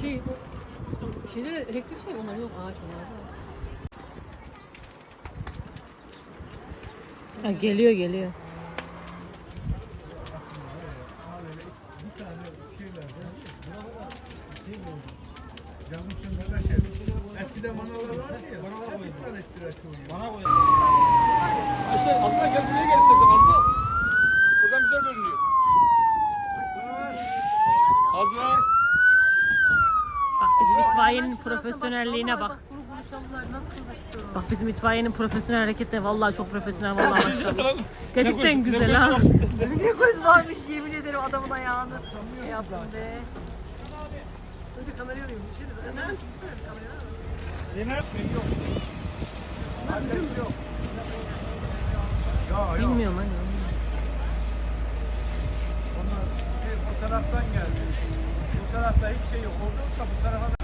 Şey, şeyler elektrik şey onlar yok ağaç onlar. Ha, geliyor geliyor. Şey. Eskiden manalar vardı ya. Manalar bir tane ettire çoğu. Bana koy. Ayşe Azra gel buraya gel istersen Azra. Buradan güzel görünüyor. Azra. Bak bizim itfaiyenin profesyonelliğine bak. Bak bizim itfaiyenin profesyonel hareketleri vallahi çok profesyonel vallahi maşallah. Gerçekten güzel ha. Ne göz varmış yemin ederim adamın ayağını. Ne yaptım be. Önce kamerayı alayım. Şey. Adres yok. Ya yok. Bilmiyorum hani. Onlar şey, bu taraftan geldi. Bu tarafta hiç şey yok. Olursa bu tarafa